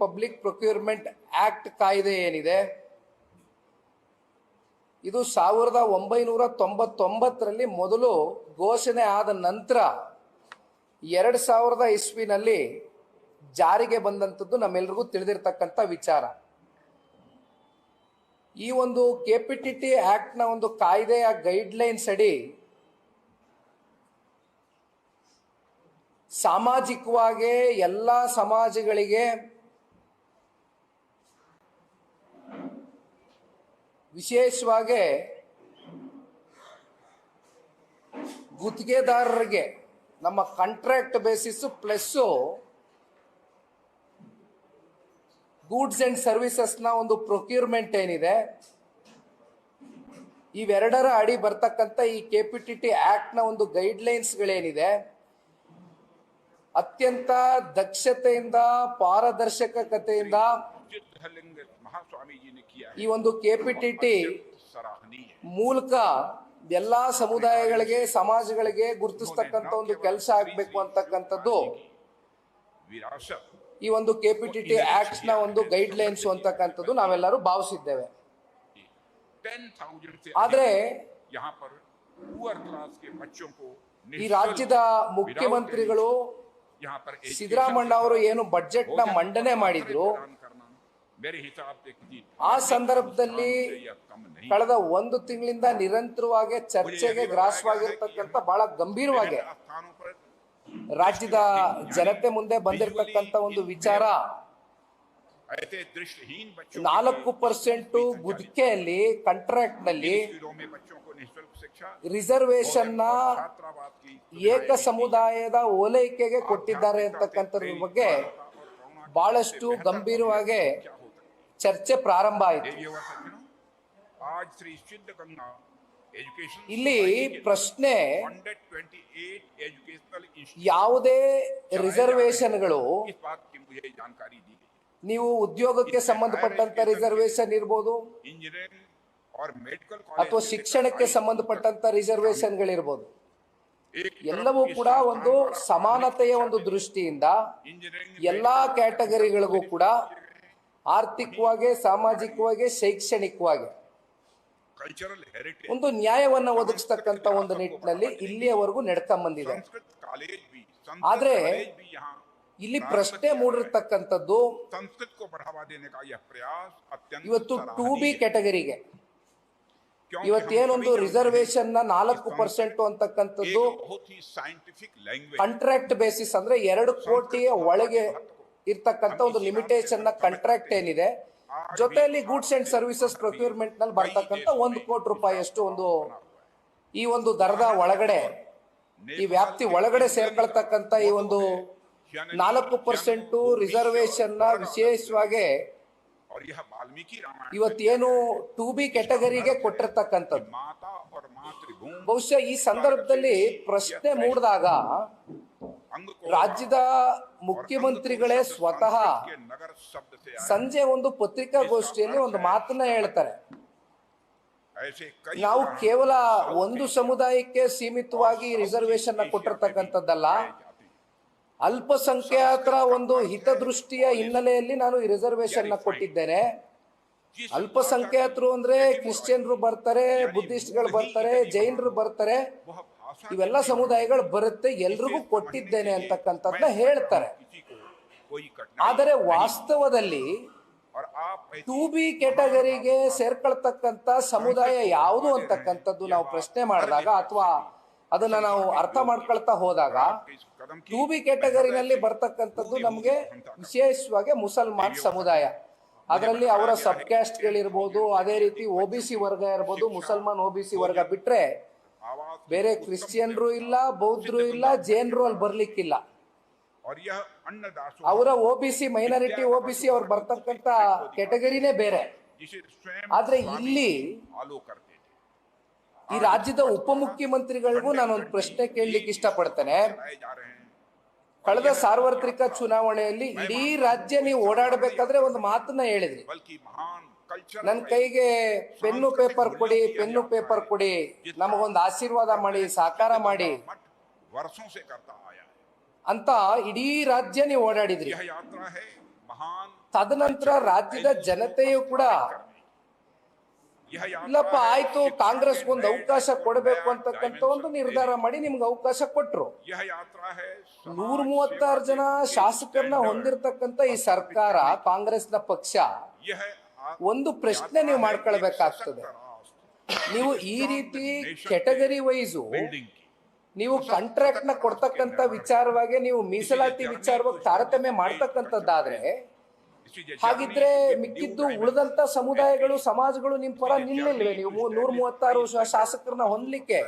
Public procurement act ಕಾಯ್ದೆ ಏನಿದೆ? ಇದು ಸಾವಿರದ ಒಂಬೈನೂರ ತೊಂಬತ್ತೊಂಬತ್ತರಲ್ಲಿ ಮೊದಲು ಘೋಷಣೆ ಆದ ನಂತರ ಎರಡು ಸಾವಿರದ ಇಸ್ವಿನಲ್ಲಿ ಜಾರಿಗೆ ಬಂದಂಥದ್ದು ನಮ್ಮೆಲ್ರಿಗೂ ತಿಳಿದಿರ್ತಕ್ಕಂಥ ವಿಚಾರ. ಈ ಒಂದು ಕೆ ಪಿ ಟಿ ಟಿ ಆಕ್ಟ್ನ ಒಂದು ಕಾಯ್ದೆಯ ಗೈಡ್ಲೈನ್ಸ್ ಅಡಿ ಸಾಮಾಜಿಕವಾಗಿ ಎಲ್ಲ ಸಮಾಜಗಳಿಗೆ ವಿಶೇಷವಾಗಿ ಗುತ್ತಿಗೆದಾರರಿಗೆ ನಮ್ಮ contract basis plus goods and ಸರ್ವಿಸಸ್ನ ಒಂದು ಪ್ರೊಕ್ಯೂರ್ಮೆಂಟ್ ಏನಿದೆ, ಇವೆರಡರ ಅಡಿ ಬರ್ತಕ್ಕಂಥ ಈ ಕೆ ಪಿ ಟಿ ಟಿ ಆ್ಯಕ್ಟ್ನ ಒಂದು ಗೈಡ್ಲೈನ್ಸ್ಗಳೇನಿದೆ ಅತ್ಯಂತ ದಕ್ಷತೆಯಿಂದ, ಪಾರದರ್ಶಕತೆಯಿಂದ ಈ ಒಂದು ಕೆಪಿಟಿಟಿ ಮೂಲಕ ಎಲ್ಲಾ ಸಮುದಾಯಗಳಿಗೆ ಸಮಾಜಗಳಿಗೆ ಗುರುತಿಸ್ತಕ್ಕಂತ ಒಂದು ಕೆಲಸ ಆಗ್ಬೇಕು ಅಂತಕ್ಕಂಥದ್ದು ಈ ಒಂದು ಕೆಪಿಟಿಟಿ ಆಕ್ಟ್ಸ್ನ ಒಂದು ಗೈಡ್ ಲೈನ್ಸ್ ಅಂತಕ್ಕಂಥದ್ದು ನಾವೆಲ್ಲರೂ ಭಾವಿಸಿದ್ದೇವೆ. ಆದ್ರೆ ಈ ರಾಜ್ಯದ ಮುಖ್ಯಮಂತ್ರಿಗಳು ಸಿದ್ದರಾಮಯ್ಯ ಅವರು ಏನು ಬಜೆಟ್ನ ಮಂಡನೆ ಮಾಡಿದ್ರು ಆ ಸಂದರ್ಭದಲ್ಲಿ ಕಳೆದ ಒಂದು ತಿಂಗಳಿಂದ ನಿರಂತರವಾಗಿ ಚರ್ಚೆಗೆ ಗ್ರಾಸವಾಗಿರ್ತಕ್ಕಂಥ ಬಹಳ ಗಂಭೀರವಾಗಿ ರಾಜ್ಯದ ಜನತೆ ಮುಂದೆ ಬಂದಿರತಕ್ಕಂತ ಒಂದು ವಿಚಾರ ನಾಲ್ಕು ಪರ್ಸೆಂಟ್ ಗುದ್ಕೆಯಲ್ಲಿ ಕಾಂಟ್ರಾಕ್ಟ್ನಲ್ಲಿ ರಿಸರ್ವೇಶನ್ನ ಏಕ ಸಮುದಾಯದ ಓಲೈಕೆಗೆ ಕೊಟ್ಟಿದ್ದಾರೆ ಅಂತಕ್ಕಂಥದ್ರ ಬಗ್ಗೆ ಬಹಳಷ್ಟು ಗಂಭೀರವಾಗಿ ಚರ್ಚೆ ಪ್ರಾರಂಭ ಆಯಿತು. ಇಲ್ಲಿ ಪ್ರಶ್ನೆ ಯಾವುದೇ ರಿಸರ್ವೇಶನ್ಗಳು ನೀವು ಉದ್ಯೋಗಕ್ಕೆ ಸಂಬಂಧಪಟ್ಟಂತ ರಿಸರ್ವೇಶನ್ ಇರ್ಬೋದು? ಅಥವಾ ಶಿಕ್ಷಣಕ್ಕೆ ಸಂಬಂಧಪಟ್ಟಂತ ರಿಸರ್ವೇಶನ್ಗಳಿರ್ಬೋದು ಎಲ್ಲವೂ ಕೂಡ ಒಂದು ಸಮಾನತೆಯ ಒಂದು ದೃಷ್ಟಿಯಿಂದ ಎಲ್ಲಾ ಕ್ಯಾಟಗರಿಗಳಿಗೂ ಕೂಡ ಆರ್ಥಿಕವಾಗಿ ಸಾಮಾಜಿಕವಾಗಿ ಶೈಕ್ಷಣಿಕವಾಗಿ. ಒಂದು ನ್ಯಾಯವನ್ನ ಒದಗಿಸ್ತಕ್ಕಂತ ಒಂದು ನಿಟ್ಟಿನಲ್ಲಿ ಇಲ್ಲಿಯವರೆಗೂ ನಡ್ಕೊಂಬಂದಿದೆ ಆದ್ರೆ ಇಲ್ಲಿ ಪ್ರಶ್ನೆ ಮೂಡಿರ್ತಕ್ಕಂಥದ್ದು ಇವತ್ತು ಟು ಬಿ ಕ್ಯಾಟಗರಿಗೆ. ಇವತ್ತೇನೊಂದು ರಿಸರ್ವೇಶನ್ ನಾಲ್ಕು ಪರ್ಸೆಂಟ್ ಅಂತಕ್ಕಂಥದ್ದು ಕಾಂಟ್ರಾಕ್ಟ್ ಬೇಸಿಸ್ ಅಂದ್ರೆ ಎರಡು ಕೋಟಿಯ ಒಳಗೆ ಇರ್ತಕ್ಕಂಥ ಒಂದು ಲಿಮಿಟೇಷನ್ನ ಕಾಂಟ್ರಾಕ್ಟ್ ಏನಿದೆ, ಜೊತೆಯಲ್ಲಿ ಗೂಡ್ಸ್ ಅಂಡ್ ಸರ್ವಿಸಸ್ ಪ್ರೊಕ್ಯೂರ್ಮೆಂಟ್ನಲ್ಲಿ ಬರ್ತಕ್ಕಂಥ ಒಂದು ಕೋಟಿ ರೂಪಾಯಿಯಷ್ಟು ಒಂದು ಈ ಒಂದು ದರದ ಒಳಗಡೆ, ಈ ವ್ಯಾಪ್ತಿ ಒಳಗಡೆ ಸೇರ್ಕೊಳ್ತಕ್ಕಂಥ ಈ ಒಂದು ನಾಲ್ಕು ಪರ್ಸೆಂಟು ರಿಸರ್ವೇಶನ್ನ ವಿಶೇಷವಾಗಿ ಇವತ್ತೇನು ಟು ಬಿ ಕ್ಯಾಟಗರಿಗೆ ಕೊಟ್ಟಿರ್ತಕ್ಕಂಥದ್ದು. ಬಹುಶಃ ಈ ಸಂದರ್ಭದಲ್ಲಿ ಪ್ರಶ್ನೆ ಮೂಡಿದಾಗ ರಾಜ್ಯದ ಮುಖ್ಯಮಂತ್ರಿಗಳೇ ಸ್ವತಃ ಸಂಜೆ ಒಂದು ಪತ್ರಿಕಾಗೋಷ್ಠಿಯಲ್ಲಿ ಒಂದು ಮಾತನ್ನ ಹೇಳ್ತಾರೆ. ನಾವು ಕೇವಲ ಒಂದು ಸಮುದಾಯಕ್ಕೆ ಸೀಮಿತವಾಗಿ ರಿಸರ್ವೇಶನ್ ಕೊಟ್ಟಿರ್ತಕ್ಕಂಥದ್ದಲ್ಲ ಅಲ್ಪಸಂಖ್ಯಾತರ ಒಂದು ಹಿತದೃಷ್ಟಿಯ ಹಿನ್ನೆಲೆಯಲ್ಲಿ ನಾನು ರಿಸರ್ವೇಶನ್ ಕೊಟ್ಟಿದ್ದೇನೆ. ಅಲ್ಪಸಂಖ್ಯಾತರು ಅಂದ್ರೆ ಕ್ರಿಶ್ಚಿಯನ್ರು ಬರ್ತಾರೆ ಬುದ್ಧಿಸ್ಟ್ಗಳು ಬರ್ತಾರೆ ಜೈನರು ಬರ್ತಾರೆ. ಇವೆಲ್ಲ ಸಮುದಾಯಗಳು ಬರುತ್ತೆ, ಎಲ್ರಿಗೂ ಕೊಟ್ಟಿದ್ದೇನೆ ಅಂತಕ್ಕಂಥದ್ದನ್ನ ಹೇಳ್ತಾರೆ. ಆದರೆ ವಾಸ್ತವದಲ್ಲಿ ಟು ಬಿ ಕ್ಯಾಟಗರಿಗೆ ಸೇರ್ಕೊಳ್ತಕ್ಕಂಥ ಸಮುದಾಯ ಯಾವುದು ಅಂತಕ್ಕಂಥದ್ದು ನಾವು ಪ್ರಶ್ನೆ ಮಾಡಿದಾಗ ಅಥವಾ ಅದನ್ನ ನಾವು ಅರ್ಥ ಮಾಡ್ಕೊಳ್ತಾ ಹೋದಾಗ ಟು ಬಿ ಕ್ಯಾಟಗರಿನಲ್ಲಿ ಬರ್ತಕ್ಕಂಥದ್ದು ನಮಗೆ ವಿಶೇಷವಾಗಿ ಮುಸಲ್ಮಾನ್ ಸಮುದಾಯ. ಅದರಲ್ಲಿ ಅವರ ಸಬ್ ಕ್ಯಾಸ್ಟ್ಗಳಿರ್ಬೋದು ಅದೇ ರೀತಿ ಒ ಬಿ ಸಿ ವರ್ಗ ಇರ್ಬೋದು, ಮುಸಲ್ಮಾನ್ ಒ ಬಿ ಸಿ ವರ್ಗ ಬಿಟ್ಟರೆ ಬೇರೆ ಕ್ರಿಶ್ಚಿಯನ್ರು ಇಲ್ಲ, ಬೌದ್ಧರು ಇಲ್ಲ, ಜೈನರು ಅಲ್ಲಿ ಬರ್ಲಿಕ್ಕಿಲ್ಲ. ಅವರ O B C minority O B C ಅವ್ರು ಬರ್ತಕ್ಕಂತ ಕ್ಯಾಟಗರಿನೇ ಬೇರೆ. ಆದ್ರೆ ಇಲ್ಲಿ ಈ ರಾಜ್ಯದ ಉಪಮುಖ್ಯಮಂತ್ರಿಗಳಿಗೂ ನಾನೊಂದು ಪ್ರಶ್ನೆ ಕೇಳಲಿಕ್ಕೆ ಇಷ್ಟಪಡ್ತೇನೆ. ಕಳೆದ ಸಾರ್ವತ್ರಿಕ ಚುನಾವಣೆಯಲ್ಲಿ ಇಡೀ ರಾಜ್ಯ ನೀವು ಓಡಾಡಬೇಕಾದ್ರೆ ಒಂದು ಮಾತನ್ನ ಹೇಳಿದ್ರಿ. ನನ್ನ ಕೈಗೆ ಪೆನ್ನು ಪೇಪರ್ ಕೊಡಿ ಪೆನ್ನು ಪೇಪರ್ ಕೊಡಿ ನಮಗೊಂದು ಆಶೀರ್ವಾದ ಮಾಡಿ ಸಹಕಾರ ಮಾಡಿ. ಅಂತ ಇಡೀ ರಾಜ್ಯ ನೀವು ಓಡಾಡಿದ್ರಿ. ತದನಂತರ ರಾಜ್ಯದ ಜನತೆಯು ಕೂಡ ಇಲ್ಲಪ್ಪ ಆಯ್ತು ಕಾಂಗ್ರೆಸ್ ಒಂದು ಅವಕಾಶ ಕೊಡಬೇಕು ಅಂತಕ್ಕಂಥ ಒಂದು ನಿರ್ಧಾರ ಮಾಡಿ ನಿಮ್ಗೆ ಅವಕಾಶ ಕೊಟ್ರು. ನೂರ ಮೂವತ್ತಾರು ಜನ ಶಾಸಕರನ್ನ ಹೊಂದಿರತಕ್ಕಂಥ ಈ ಸರ್ಕಾರ ಕಾಂಗ್ರೆಸ್ನ ಪಕ್ಷ ಒಂದು ಪ್ರಶ್ನೆ ನೀವು ಮಾಡ್ಕೊಳ್ಬೇಕಾಗ್ತದೆ. ನೀವು ಈ ರೀತಿ ಕೆಟಗರಿ ವೈಸು ನೀವು ಕಾಂಟ್ರಾಕ್ಟ್ನ ಕೊಡ್ತಕ್ಕಂತ ವಿಚಾರವಾಗಿ ನೀವು ಮೀಸಲಾತಿ ವಿಚಾರವಾಗಿ ತಾರತಮ್ಯ ಮಾಡ್ತಕ್ಕಂಥದ್ದಾದ್ರೆ, ಹಾಗಿದ್ರೆ ಮಿಕ್ಕಿದ್ದು ಉಳಿದಂತ ಸಮುದಾಯಗಳು, ಸಮಾಜಗಳು ನಿಮ್ ಪರ ನಿಲ್ಲಲ್ವೇ? ನೀವು ನೂರ ಮೂವತ್ತಾರು ಶಾಸಕರನ್ನ ಹೊಂದ್ಲಿಕ್ಕೆ